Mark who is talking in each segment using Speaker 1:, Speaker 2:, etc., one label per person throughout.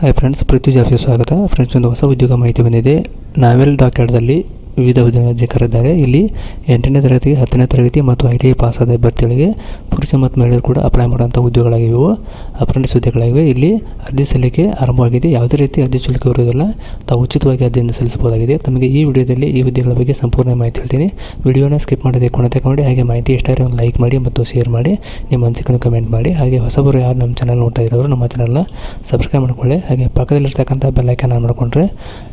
Speaker 1: Hi friends ಪೃಥ್ವಿ ಜಾಬ್ಗೆ ಸ್ವಾಗತ. Friends ಒಂದು ಹೊಸ ಉದ್ಯೋಗ ಮಾಹಿತಿ ಬಂದಿದೆ. ನಾವೆಲ್ ಡಾಕ್ಯಾರ್ಡ್ದಲ್ಲಿ ವಿವಿಧ ಹುದ್ದೆ ಕರೆದಿದ್ದಾರೆ ಇಲ್ಲಿ ಎಂಟನೇ ತರಗತಿ, ಹತ್ತನೇ ತರಗತಿ ಮತ್ತು ಐ ಟಿ ಐ ಪಾಸ್ ಆದ ಅಭ್ಯರ್ಥಿಗಳಿಗೆ ಪುರುಷ ಮತ್ತು ಮಹಿಳೆಯರು ಕೂಡ ಅಪ್ಲೈ ಮಾಡುವಂಥ ಹುದ್ದೆಗಳಾಗಿವೆ ಅಪ್ರೆಂಟಿಸ್ ಹುದ್ದೆಗಳಾಗಿವೆ ಇಲ್ಲಿ ಅರ್ಜಿ ಸಲ್ಲಿಕೆ ಆರಂಭವಾಗಿದೆ. ಯಾವುದೇ ರೀತಿ ಅರ್ಜಿ ಶುಲ್ಕ ಇರುವುದಿಲ್ಲ ತಾವು ಉಚಿತವಾಗಿ ಅರ್ಜಿಯನ್ನು ಸಲ್ಲಿಸಬಹುದಾಗಿದೆ. ತಮಗೆ ಈ ವಿಡಿಯೋದಲ್ಲಿ ಈ ಹುದ್ದೆಗಳ ಬಗ್ಗೆ ಸಂಪೂರ್ಣ ಮಾಹಿತಿ ಹೇಳ್ತೀನಿ. ವಿಡಿಯೋನ ಸ್ಕಿಪ್ ಮಾಡದೆ ಕೊನೆ ತಗೊಂಡು ಹಾಗೆ ಮಾಹಿತಿ ಇಷ್ಟ ಆದರೆ ಒಂದು ಲೈಕ್ ಮಾಡಿ ಮತ್ತು ಶೇರ್ ಮಾಡಿ. ನಿಮ್ಮ ಅನಿಸಿಕೆಯನ್ನು ಕಮೆಂಟ್ ಮಾಡಿ. ಹಾಗೆ ಹೊಸಬರು ಯಾರು ನಮ್ಮ ಚಾನಲ್ ನೋಡ್ತಾ ಇರೋರು ನಮ್ಮ ಚಾನಲ್ನ ಸಬ್ಸ್ಕ್ರೈಬ್ ಮಾಡ್ಕೊಳ್ಳಿ. ಹಾಗೆ ಪಕ್ಕದಲ್ಲಿರ್ತಕ್ಕಂಥ ಬೆಲ್ಲೈಕನ್ ಆನ್ ಮಾಡಿಕೊಂಡ್ರೆ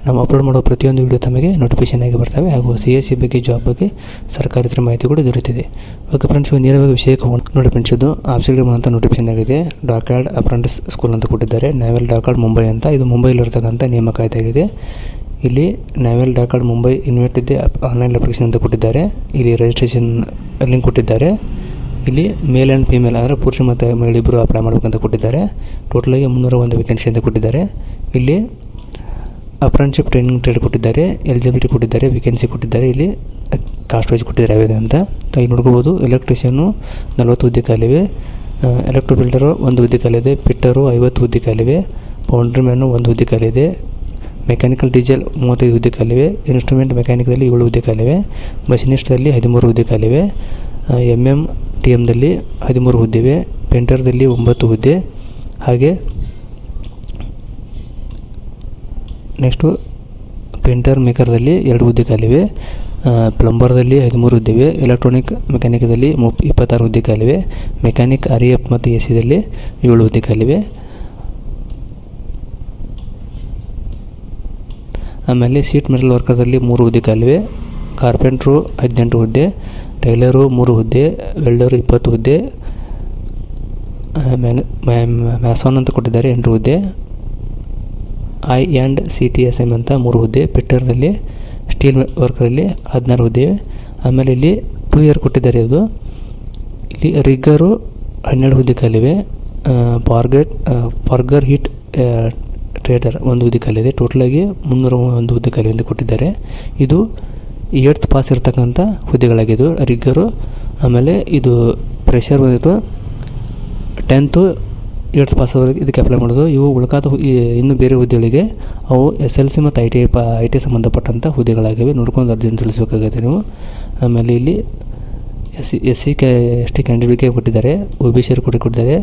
Speaker 1: ನಾವು ಅಪ್ಲೋಡ್ ಮಾಡೋ ಪ್ರತಿಯೊಂದು ವಿಡಿಯೋ ತಮಗೆ ನೋಟಿಫಿಕೇಶನ್ ಆಗಿ ಬರ್ತವೆ ಹಾಗೂ ಸಿ ಎಸ್ ಸಿ ಬಗ್ಗೆ ಜಾಬ್ ಬಗ್ಗೆ ಸರ್ಕಾರ ಇತರ ಮಾಹಿತಿ ಕೂಡ ದೊರೆತಿದೆ. ಓಕೆ ಫ್ರೆಂಡ್ಸ್ ನೇರವಾಗಿ ಹೋಗೋಣ. ನೋಡಿ ಫ್ರೆಂಡ್ಸ್ ಇದು ಆಪ್ಷನ್ಗೆ ಅಂತ ನೋಟಿಫಿಕೇಶನ್ ಆಗಿದೆ. ಡಾಕ್ಯಾರ್ಡ್ ಅಪ್ರೆಂಟಿಸ್ ಸ್ಕೂಲ್ ಅಂತ ಕೊಟ್ಟಿದ್ದಾರೆ. ನ್ಯಾವೆಲ್ ಡಾಕಾರ್ಡ್ ಮುಂಬೈ ಅಂತ. ಇದು ಮುಂಬೈಲಿರ್ತಕ್ಕಂಥ ನೇಮಕ ಆಗಿದೆ ಇಲ್ಲಿ ನ್ಯಾವೆಲ್ ಡಾಕಾರ್ಡ್ ಮುಂಬೈ ಇದೆ ಆನ್ಲೈನ್ ಅಪ್ಲಿಕೇಶನ್ ಅಂತ ಕೊಟ್ಟಿದ್ದಾರೆ. ಇಲ್ಲಿ ರಿಜಿಸ್ಟ್ರೇಷನ್ ಲಿಂಕ್ ಕೊಟ್ಟಿದ್ದಾರೆ. ಇಲ್ಲಿ ಮೇಲ್ ಆ್ಯಂಡ್ ಫೀಮೇಲ್ ಅಂದರೆ ಪುರುಷ ಮತ್ತು ಮಹಿಳೆ ಇಬ್ಬರು ಅಪ್ಲೈ ಮಾಡಬೇಕಂತ ಕೊಟ್ಟಿದ್ದಾರೆ. ಟೋಟಲಾಗಿ ಮುನ್ನೂರ ಒಂದು ವೇಕೆನ್ಸಿ ಅಂತ ಕೊಟ್ಟಿದ್ದಾರೆ. ಇಲ್ಲಿ ಅಪ್ರೆಂಟಿಶಿಪ್ ಟ್ರೈನಿಂಗ್ ಟ್ರೇಡ್ ಕೊಟ್ಟಿದ್ದಾರೆ ಎಲಿಜಿಬಿಲಿಟಿ ಕೊಟ್ಟಿದ್ದಾರೆ ವೇಕೆನ್ಸಿ ಕೊಟ್ಟಿದ್ದಾರೆ, ಇಲ್ಲಿ ಕಾಸ್ಟ್ ವೈಸ್ ಕೊಟ್ಟಿದ್ದಾರೆ ಯಾವ್ಯಾವ ಅಂತ. ಇಲ್ಲಿ ನೋಡ್ಕೋಬೋದು ಎಲೆಕ್ಟ್ರಿಷಿಯನ್ನು ನಲವತ್ತು ಹುದ್ದೆ ಎಲೆಕ್ಟ್ರೋ ಬಿಲ್ಡರು ಒಂದು ಹುದ್ದೆ ಖಾಲಿದೆ ಪಿಟ್ಟರು ಐವತ್ತು ಹುದ್ದೆ ಖಾಲಿವೆ. ಪೌಂಡ್ರಿ ಮ್ಯಾನು ಒಂದು ಹುದ್ದೆ ಖಾಲಿದೆ. ಮೆಕ್ಯಾನಿಕಲ್ ಡೀಸೆಲ್ ಮೂವತ್ತೈದು ಹುದ್ದೆ ಖಾಲಿವೆ. ಇನ್ಸ್ಟ್ರೂಮೆಂಟ್ ಮೆಕ್ಯಾನಿಕದಲ್ಲಿ ಏಳು ಹುದ್ದೆ ಖಾಲಿವೆ. ಹದಿಮೂರು ಹುದ್ದೆ ಎಂ ಎಂ ಟಿ ಎಮ್ದಲ್ಲಿ ಹದಿಮೂರು ಹುದ್ದೆವೆ. ಪೇಂಟರ್ದಲ್ಲಿ ಒಂಬತ್ತು ಹುದ್ದೆ. ಹಾಗೆ ನೆಕ್ಸ್ಟು ಪೇಂಟರ್ ಮೇಕರ್ದಲ್ಲಿ ಎರಡು ಹುದ್ದೆ ಖಾಲಿವೆ ಪ್ಲಂಬರ್ದಲ್ಲಿ ಹದಿಮೂರು ಹುದ್ದೆವೆ ಎಲೆಕ್ಟ್ರಾನಿಕ್ ಮೆಕ್ಯಾನಿಕ್ದಲ್ಲಿ ಮು, ಇಪ್ಪತ್ತಾರು ಹುದ್ದೆ ಖಾಲಿವೆ ಮೆಕ್ಯಾನಿಕ್ ಆರ್ ಎಫ್ ಮತ್ತು ಎ ಸಿದಲ್ಲಿ ಏಳು ಹುದ್ದೆ ಖಾಲಿವೆ ಆಮೇಲೆ ಸೀಟ್ ಮೆಟಲ್ ವರ್ಕರ್ದಲ್ಲಿ ಮೂರು ಹುದ್ದೆ ಖಾಲಿವೆ ಕಾರ್ಪೆಂಟ್ರು ಹದಿನೆಂಟು ಹುದ್ದೆ ಟೈಲರು ಮೂರು ಹುದ್ದೆ ವೆಲ್ಡರು ಇಪ್ಪತ್ತು ಹುದ್ದೆ ಮ್ಯಾಸೋನ್ ಅಂತ ಕೊಟ್ಟಿದ್ದಾರೆ ಎಂಟು ಹುದ್ದೆ I and C T S M ಅಂತ ಮೂರು ಹುದ್ದೆ, ಪಿಟ್ಟರ್ದಲ್ಲಿ ಸ್ಟೀಲ್ ವರ್ಕರಲ್ಲಿ ಹದಿನಾರು ಹುದ್ದೆ. ಆಮೇಲೆ ಇಲ್ಲಿ ಟೂ ಇಯರ್ ಕೊಟ್ಟಿದ್ದಾರೆ ಇದು ಇಲ್ಲಿ ರಿಗ್ಗರು ಹನ್ನೆರಡು ಹುದ್ದೆ ಕಾಲಿವೆ ಪಾರ್ಗರ್ ಪಾರ್ಗರ್ ಹಿಟ್ ಟ್ರೇಡರ್ ಒಂದು ಹುದ್ದೆ ಕಾಲಿದೆ ಟೋಟಲಾಗಿ ಮುನ್ನೂರ ಒಂದು ಹುದ್ದೆ ಖಾಲಿ ಎಂದು ಕೊಟ್ಟಿದ್ದಾರೆ. ಇದು ಏಟ್ತ್ ಪಾಸ್ ಇರತಕ್ಕಂಥ ಹುದ್ದೆಗಳಾಗಿದ್ದು ರಿಗ್ಗರು ಆಮೇಲೆ ಇದು ಪ್ರೆಷರ್ ಬಂದಿತ್ತು. ಟೆಂತು ಏಟ್ತ್ ಪಾಸ್ವರೆಗೆ ಇದಕ್ಕೆ ಅಪ್ಲೈ ಮಾಡೋದು. ಇವು ಉಳ್ಕಾದ ಇನ್ನು ಬೇರೆ ಹುದ್ದೆಗಳಿಗೆ ಅವು ಎಸ್ ಎಲ್ ಸಿ ಮತ್ತು ಐ ಟಿ ಐ ಪ ಐ ಟಿ ಸಂಬಂಧಪಟ್ಟಂಥ ಹುದ್ದೆಗಳಾಗಿವೆ. ನೋಡ್ಕೊಂಡು ಅರ್ಜಿಯನ್ನು ಸಲ್ಲಿಸಬೇಕಾಗುತ್ತೆ ನೀವು. ಆಮೇಲೆ ಇಲ್ಲಿ S C S C K S T ಕ್ಯಾಂಡಿಡೇಟ್ಗೆ ಕೊಟ್ಟಿದ್ದಾರೆ. ಒ ಬಿ ಸಿ ಕೂಡ ಕೊಟ್ಟಿದ್ದಾರೆ.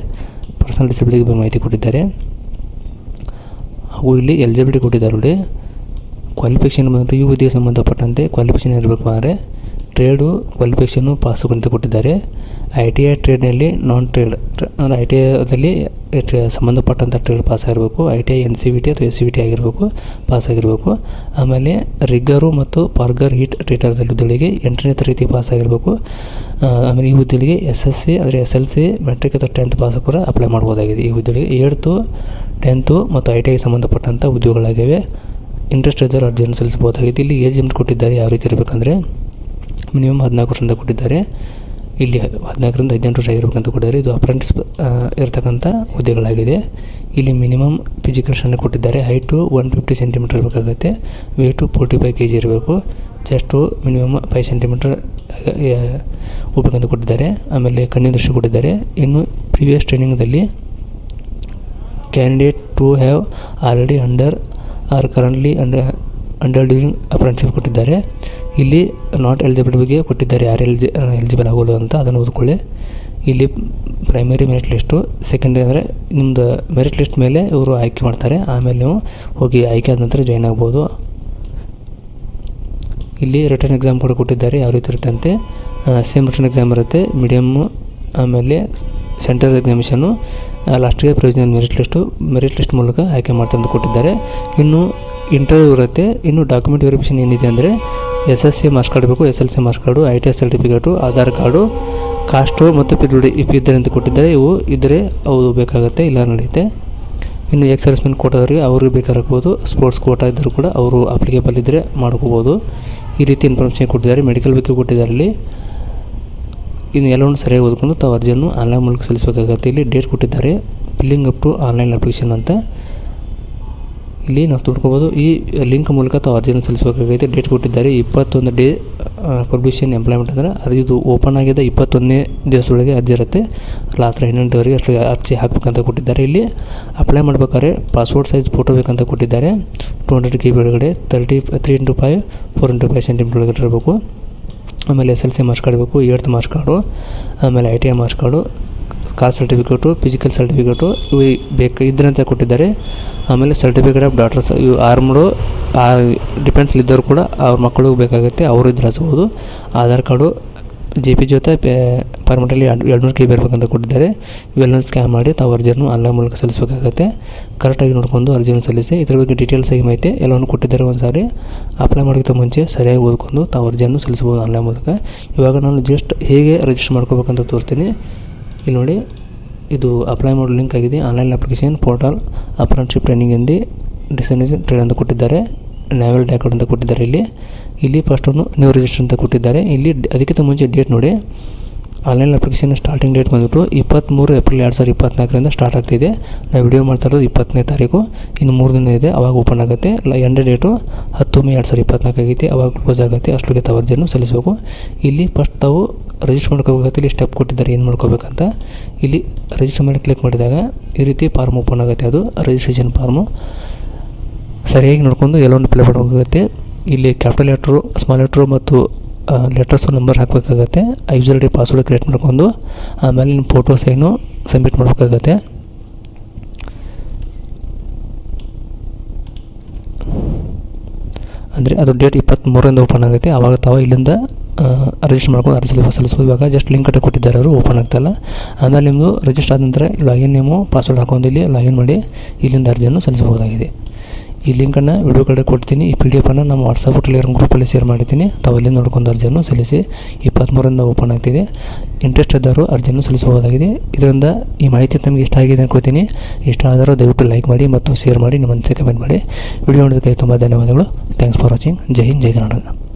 Speaker 1: ಪರ್ಸನಲ್ ಡಿಸಬಿಲಿಟಿ ಬಗ್ಗೆ ಮಾಹಿತಿ ಕೊಟ್ಟಿದ್ದಾರೆ. ಹಾಗೂ ಇಲ್ಲಿ ಎಲಿಜಿಬಿಲಿಟಿ ಕೊಟ್ಟಿದ್ದಾರೆ ನೋಡಿ. ಕ್ವಾಲಿಫಿಕೇಷನ್ ಬಂದು ಈ ಹುದ್ದೆಗೆ ಸಂಬಂಧಪಟ್ಟಂತೆ ಕ್ವಾಲಿಫಿಕೇಷನ್ ಇರಬೇಕು ಅಂದರೆ ಟ್ರೇಡು ಕ್ವಾಲಿಫಿಕೇಷನ್ನು ಪಾಸು ಅಂತ ಕೊಟ್ಟಿದ್ದಾರೆ. ಐ ಟಿ ಐ ಟ್ರೇಡ್ನಲ್ಲಿ ನಾನ್ ಟ್ರೇಡ್ ಅಂದರೆ ಐ ಟಿ ಐದಲ್ಲಿ ಸಂಬಂಧಪಟ್ಟಂಥ ಟ್ರೇಡ್ ಪಾಸ್ ಆಗಿರಬೇಕು. I T I N C V T ಅಥವಾ ಎಸ್ ಸಿ ವಿ ಟಿ ಆಗಿರಬೇಕು ಪಾಸ್ ಆಗಿರಬೇಕು. ಆಮೇಲೆ ರಿಗ್ಗರು ಮತ್ತು ಪಾರ್ಗರ್ ಹೀಟ್ ಟ್ರೇಟರ್ದಲ್ಲಿ ಹುದ್ದೆಗಳಿಗೆ ಎಂಟನೇ ತರಗತಿ ಪಾಸ್ ಆಗಿರಬೇಕು. ಆಮೇಲೆ ಈ ಹುದ್ದೆಗಳಿಗೆ ಎಸ್ ಎಸ್ ಸಿ ಅಂದರೆ ಎಸ್ ಎಲ್ ಸಿ ಮೆಟ್ರಿಕ್ ಅಥವಾ ಟೆಂತ್ ಪಾಸ್ ಕೂಡ ಅಪ್ಲೈ ಮಾಡ್ಬೋದಾಗಿದೆ. ಈ ಹುದ್ದೆಗಳಿಗೆ ಏಳ್ತು ಟೆಂತು ಮತ್ತು ಐ ಟಿ ಐಗೆ ಸಂಬಂಧಪಟ್ಟಂಥ ಉದ್ಯೋಗಗಳಾಗಿವೆ ಇಂಟ್ರೆಸ್ಟ್ ಇದ್ದರೆ ಅರ್ಜಿಯನ್ನು ಸಲ್ಲಿಸಬಹುದಾಗಿದೆ. ಇಲ್ಲಿ ಏಜ್ ಲಿಮಿಟ್ ಕೊಟ್ಟಿದ್ದಾರೆ. ಯಾವ ರೀತಿ ಇರಬೇಕಂದ್ರೆ ಮಿನಿಮಮ್ ಹದಿನಾಲ್ಕು ವರ್ಷದಿಂದ ಕೊಟ್ಟಿದ್ದಾರೆ. ಇಲ್ಲಿ ಹದಿನಾಲ್ಕರಿಂದ ಹದಿನೆಂಟು ವರ್ಷ ಆಗಿರ್ಬೇಕಂತ ಕೊಟ್ಟಿದ್ದಾರೆ. ಇದು ಅಪ್ರೆಂಟಿಸ್ ಇರತಕ್ಕಂಥ ಹುದ್ದೆಗಳಾಗಿದೆ. ಇಲ್ಲಿ ಮಿನಿಮಮ್ ಫಿಸಿಕಲ್ ಕೊಟ್ಟಿದ್ದಾರೆ. ಹೈಟು ಒನ್ ಫಿಫ್ಟಿ ಸೆಂಟಿಮೀಟರ್ ಇರಬೇಕಾಗುತ್ತೆ. Weight forty five K G ಇರಬೇಕು. ಚೆಸ್ಟು ಮಿನಿಮಮ್ ಫೈವ್ ಸೆಂಟಿಮೀಟರ್ ಹೋಗ್ಬೇಕಂತ ಕೊಟ್ಟಿದ್ದಾರೆ. ಆಮೇಲೆ ಕಣ್ಣಿನ ದೃಷ್ಟಿ ಕೊಟ್ಟಿದ್ದಾರೆ. ಇನ್ನು previous ಟ್ರೈನಿಂಗ್ದಲ್ಲಿ candidate to have already under or currently under under during apprenticeship ಕೊಟ್ಟಿದ್ದಾರೆ. ಇಲ್ಲಿ ನಾಟ್ ಎಲಿಜಿಬಲ್ ಬಗ್ಗೆ ಕೊಟ್ಟಿದ್ದಾರೆ ಯಾರು ಎಲಿಜಿ ಎಲಿಜಿಬಲ್ ಆಗೋದು ಅಂತ ಅದನ್ನು ಓದ್ಕೊಳ್ಳಿ. ಇಲ್ಲಿ ಪ್ರೈಮರಿ ಮೆರಿಟ್ ಲಿಸ್ಟು ಸೆಕೆಂಡ್ರಿ ಅಂದರೆ ನಿಮ್ಮದು ಮೆರಿಟ್ ಲಿಸ್ಟ್ ಮೇಲೆ ಇವರು ಆಯ್ಕೆ ಮಾಡ್ತಾರೆ. ಆಮೇಲೆ ನೀವು ಹೋಗಿ ಆಯ್ಕೆ ಆದ ನಂತರ ಜಾಯ್ನ್ ಆಗ್ಬೋದು. ಇಲ್ಲಿ ರಿಟರ್ನ್ ಎಕ್ಸಾಮ್ ಕೂಡ ಕೊಟ್ಟಿದ್ದಾರೆ, ಯಾವ ರೀತಿ ಇರುತ್ತಂತೆ ಸೇಮ್ ರಿಟರ್ನ್ ಎಕ್ಸಾಮ್ ಇರುತ್ತೆ ಮೀಡಿಯಮ್ಮು ಆಮೇಲೆ ಸೆಂಟ್ರಲ್ ಎಕ್ಸಾಮಿಷನು ಲಾಸ್ಟಿಗೆ ಪ್ರಯೋಜನ ಮೆರಿಟ್ ಲಿಸ್ಟು ಮೆರಿಟ್ ಲಿಸ್ಟ್ ಮೂಲಕ ಆಯ್ಕೆ ಮಾಡ್ತಂದು ಕೊಟ್ಟಿದ್ದಾರೆ. ಇನ್ನು ಇಂಟರ್ವ್ಯೂ ಇರುತ್ತೆ. ಇನ್ನು ಡಾಕ್ಯುಮೆಂಟ್ ವೆರಿಫಿಕೇಷನ್ ಏನಿದೆ ಅಂದರೆ S S C marks card ಬೇಕು S L C marks card I T S certificate Aadhaar card caste ಮತ್ತು ಪಿದುಡಿ ಇದ್ದರೆ ಅಂತ ಕೊಟ್ಟಿದ್ದಾರೆ. ಇವು ಇದ್ದರೆ ಅವು ಬೇಕಾಗುತ್ತೆ, ಇಲ್ಲ ನಡೆಯುತ್ತೆ. ಇನ್ನು ಎಕ್ಸ್ ಸರ್ವಿಸ್ಮೆನ್ ಕೋಟಾದವರಿಗೆ ಅವ್ರಿಗೆ ಬೇಕಾಗಬಹುದು ಸ್ಪೋರ್ಟ್ಸ್ ಕೋಟಾ ಇದ್ದರೂ ಕೂಡ ಅವರು ಅಪ್ಲಿಕೇಬಲ್ ಇದ್ದರೆ ಮಾಡ್ಕೋಬೋದು. ಈ ರೀತಿ ಇನ್ಫಾರ್ಮೇಷನ್ ಕೊಟ್ಟಿದ್ದಾರೆ. ಮೆಡಿಕಲ್ ಬಗ್ಗೆ ಕೊಟ್ಟಿದ್ದಾರೆ ಅಲ್ಲಿ. ಇನ್ನು ಎಲ್ಲವನ್ನು ಸರಿಯಾಗಿ ಓದ್ಕೊಂಡು ತಾವು ಅರ್ಜಿಯನ್ನು ಆನ್ಲೈನ್ ಮೂಲಕ ಸಲ್ಲಿಸಬೇಕಾಗತ್ತೆ. ಇಲ್ಲಿ ಡೇಟ್ ಕೊಟ್ಟಿದ್ದಾರೆ. Filling up to online application ಅಂತ. ಇಲ್ಲಿ ನಾವು ತಿಳ್ಕೊಬೋದು, ಈ ಲಿಂಕ್ ಮೂಲಕ ತಾವು ಅರ್ಜಿಯನ್ನು ಸಲ್ಲಿಸಬೇಕಾಗೈತೆ ಡೇಟ್ ಕೊಟ್ಟಿದ್ದಾರೆ. ಇಪ್ಪತ್ತೊಂದು ಡೇ ಪಬ್ಲಿಷನ್ ಎಂಪ್ಲಾಯ್ಮೆಂಟ್ ಅಂದರೆ ಅದು ಇದು ಓಪನ್ ಆಗಿದೆ. ಇಪ್ಪತ್ತೊಂದನೇ ದಿವಸದೊಳಗೆ ಅರ್ಜಿ ಇರುತ್ತೆ. ರಾತ್ರಿ ಹನ್ನೊಂದುವರೆಗೆ ಅಷ್ಟು ಅರ್ಜಿ ಹಾಕಬೇಕಂತ ಕೊಟ್ಟಿದ್ದಾರೆ. ಇಲ್ಲಿ ಅಪ್ಲೈ ಮಾಡ್ಬೇಕಾದ್ರೆ ಪಾಸ್ಪೋರ್ಟ್ ಸೈಜ್ ಫೋಟೋ ಬೇಕಂತ ಕೊಟ್ಟಿದ್ದಾರೆ. ಟು ಹಂಡ್ರೆಡ್ ಕೆ ಬಿ ಒಳಗಡೆ thirty three into five four into five centimetre ಒಳಗಡೆ ಇರಬೇಕು. ಆಮೇಲೆ S L C marks card ಬೇಕು ಏಳ್ತ್ ಮಾರ್ಕ್ಸ್ ಕಾರ್ಡು ಆಮೇಲೆ I T I marks card caste certificate physical certificate ಇವು ಬೇಕು, ಇದ್ರಂತ ಕೊಟ್ಟಿದ್ದಾರೆ. ಆಮೇಲೆ ಸರ್ಟಿಫಿಕೇಟ್ ಆಫ್ ಡಾಕ್ಟರ್ಸ್ ಇವು ಆರ್ಮ್ಡು ಆ ಡಿಪೆಂಡ್ಸ್ ಇದ್ದವರು ಕೂಡ ಅವ್ರ ಮಕ್ಕಳಿಗೆ ಬೇಕಾಗುತ್ತೆ, ಅವರು ಇದ್ರೆ ಹಚ್ಬೋದು. ಆಧಾರ್ ಕಾರ್ಡು ಜಿ ಪಿ ಜೊತೆ ಪರ್ಮನೆಂಟಲ್ಲಿ ಎರಡು, ಎರಡುನೂರು ಕೆ ಬಿ ಇರಬೇಕಂತ ಕೊಟ್ಟಿದ್ದಾರೆ. ಇವೆಲ್ಲನೂ ಸ್ಕ್ಯಾನ್ ಮಾಡಿ ತಾವು ಅರ್ಜಿಯನ್ನು ಆನ್ಲೈನ್ ಮೂಲಕ ಸಲ್ಲಿಸಬೇಕಾಗುತ್ತೆ. ಕರೆಕ್ಟಾಗಿ ನೋಡ್ಕೊಂಡು ಅರ್ಜಿಯನ್ನು ಸಲ್ಲಿಸಿ, ಇದ್ರ ಬಗ್ಗೆ ಡೀಟೇಲ್ಸ್ ಆಗಿ ಮಾಹಿತಿ ಎಲ್ಲವನ್ನು ಕೊಟ್ಟಿದ್ದಾರೆ ಒಂದು ಸಾರಿ ಅಪ್ಲೈ ಮಾಡೋಕ್ಕಿಂತ ಮುಂಚೆ ಸರಿಯಾಗಿ ಓದ್ಕೊಂಡು ತಾವು ಅರ್ಜಿಯನ್ನು ಸಲ್ಲಿಸ್ಬೋದು ಆನ್ಲೈನ್ ಮೂಲಕ. ಇವಾಗ ನಾನು ಜಸ್ಟ್ ಹೇಗೆ ರಿಜಿಸ್ಟರ್ ಮಾಡ್ಕೋಬೇಕಂತ ತೋರ್ತೀನಿ ಇಲ್ಲಿ ನೋಡಿ. ಇದು ಅಪ್ಲೈ ಮಾಡೋ ಲಿಂಕ್ ಆಗಿದೆ. Online application portal apprenticeship training ಎಂದು ಡಿಸೈನೇಷನ್ ಟ್ರೇಡ್ ಅಂತ ಕೊಟ್ಟಿದ್ದಾರೆ. ನ್ಯಾವೆಲ್ ಡ್ಯಾಕೋಡ್ ಅಂತ ಕೊಟ್ಟಿದ್ದಾರೆ ಇಲ್ಲಿ. ಇಲ್ಲಿ ಫಸ್ಟನ್ನು ನ್ಯೂ ರಿಜಿಸ್ಟರ್ ಅಂತ ಕೊಟ್ಟಿದ್ದಾರೆ. ಇಲ್ಲಿ ಅದಕ್ಕಿಂತ ಮುಂಚೆ ಡೇಟ್ ನೋಡಿ. ಆನ್ಲೈನ್ ಅಪ್ಲಿಕೇಶನ್ ಸ್ಟಾರ್ಟಿಂಗ್ ಡೇಟ್ ಬಂದುಬಿಟ್ಟು ಇಪ್ಪತ್ತ್ಮೂರು ಏಪ್ರಿಲ್ ಎರಡು ಸಾವಿರದ ಇಪ್ಪತ್ತ್ನಾಲ್ಕರಿಂದ ಸ್ಟಾರ್ಟ್ ಆಗ್ತಿದೆ. ನಾವು ವಿಡಿಯೋ ಮಾಡ್ತಾ ಇರೋದು ಇಪ್ಪತ್ತನೇ ತಾರೀಕು. ಇನ್ನು ಮೂರು ದಿನ ಇದೆ, ಅವಾಗ ಓಪನ್ ಆಗುತ್ತೆ. ಎಂಡ್ ಡೇಟು ಹತ್ತು ಮೇ ಎರಡು ಸಾವಿರದ ಇಪ್ಪತ್ನಾಲ್ಕು ಆಗೈತೆ. ಅವಾಗ ಕ್ಲೋಸ್ ಆಗುತ್ತೆ. ಅಷ್ಟೊಳಗೆ ತಾವು ಸಲ್ಲಿಸಬೇಕು. ಇಲ್ಲಿ ಫಸ್ಟ್ ತಾವು ರಿಜಿಸ್ಟರ್ ಮಾಡ್ಕೋಬೇಕಾಗುತ್ತೆ ಇಲ್ಲಿ ಸ್ಟೆಪ್ ಕೊಟ್ಟಿದ್ದಾರೆ, ಏನು ಮಾಡ್ಕೋಬೇಕಂತ. ಇಲ್ಲಿ ರಿಜಿಸ್ಟರ್ ಮೇಲೆ ಕ್ಲಿಕ್ ಮಾಡಿದಾಗ ಈ ರೀತಿ ಫಾರ್ಮ್ ಓಪನ್ ಆಗುತ್ತೆ. ಅದು ರಿಜಿಸ್ಟ್ರೇಷನ್ ಫಾರ್ಮು. ಸರಿಯಾಗಿ ನೋಡ್ಕೊಂಡು ಎಲ್ಲೊಂದು ಪ್ಲೇ ಮಾಡೋಕ್ಕಾಗುತ್ತೆ ಇಲ್ಲಿ ಕ್ಯಾಪಿಟಲ್ ಲೆಟ್ರು, ಸ್ಮಾಲ್ ಲೆಟ್ರು ಮತ್ತು ಲೆಟರ್ಸು ನಂಬರ್ ಹಾಕಬೇಕಾಗತ್ತೆ. ಯೂಸರ್ ಡಿ ಪಾಸ್ವರ್ಡ್ ಕ್ರಿಯೇಟ್ ಮಾಡ್ಕೊಂಡು, ಆಮೇಲೆ ನಿಮ್ಮ ಫೋಟೋ ಸೈನು ಸಬ್ಮಿಟ್ ಮಾಡಬೇಕಾಗತ್ತೆ. ಅಂದರೆ ಅದು ಡೇಟ್ ಇಪ್ಪತ್ತ್ಮೂರರಿಂದ ಓಪನ್ ಆಗುತ್ತೆ. ಆವಾಗ ತಾವು ಇಲ್ಲಿಂದ ರಿಜಿಸ್ಟರ್ ಮಾಡ್ಕೊಂಡು ಅರ್ಜಿ ಸಲ್ಲಿಸ್ಬೋದು ಇವಾಗ ಜಸ್ಟ್ ಲಿಂಕ್ ಅಟ್ಟ ಕೊಟ್ಟಿದ್ದಾರೆ ಅವರು ಓಪನ್ ಆಗ್ತಾಯಿಲ್ಲ ಆಮೇಲೆ ನಿಮ್ಮದು ರಿಜಿಸ್ಟರ್ ಆದ ನಂತರ ಲಾಗಿನ್ ನೇಮು ಪಾಸ್ವರ್ಡ್ ಹಾಕೊಂಡು ಇಲ್ಲಿ ಲಾಗಿನ್ ಮಾಡಿ, ಇಲ್ಲಿಂದ ಅರ್ಜಿಯನ್ನು ಸಲ್ಲಿಸಬಹುದಾಗಿದೆ. ಈ ಲಿಂಕನ್ನು ವಿಡಿಯೋ ಕಡೆ ಕೊಡ್ತೀನಿ ಈ ಪಿ ಡಿ ಎಫನ್ನು ನಮ್ಮ ವಾಟ್ಸಪ್ ಟೆಲಿಗ್ರಾಮ್ ಗ್ರೂಪಲ್ಲಿ ಶೇರ್ ಮಾಡಿದ್ದೀನಿ ತಾವಲ್ಲಿ ನೋಡ್ಕೊಂಡು ಅರ್ಜಿಯನ್ನು ಸಲ್ಲಿಸಿ ಇಪ್ಪತ್ತ್ಮೂರರಿಂದ ಓಪನ್ ಆಗ್ತಿದೆ. ಇಂಟ್ರೆಸ್ಟ್ ಇದ್ದವರು ಅರ್ಜಿಯನ್ನು ಸಲ್ಲಿಸಬಹುದಾಗಿದೆ. ಇದರಿಂದ ಈ ಮಾಹಿತಿ ತಮಗೆ ಇಷ್ಟ ಆಗಿದೆ ಅನ್ಕೋತೀನಿ ಇಷ್ಟ ಆದರೂ ದಯವಿಟ್ಟು ಲೈಕ್ ಮಾಡಿ ಮತ್ತು ಶೇರ್ ಮಾಡಿ, ನಿಮ್ಮ ಅನಿಸಿಕೆ ಕಮೆಂಟ್ ಮಾಡಿ. ವಿಡಿಯೋ ನೋಡೋದಕ್ಕೆ ತುಂಬ ಧನ್ಯವಾದಗಳು. Thanks for watching Jai Hind, Jai Karnataka.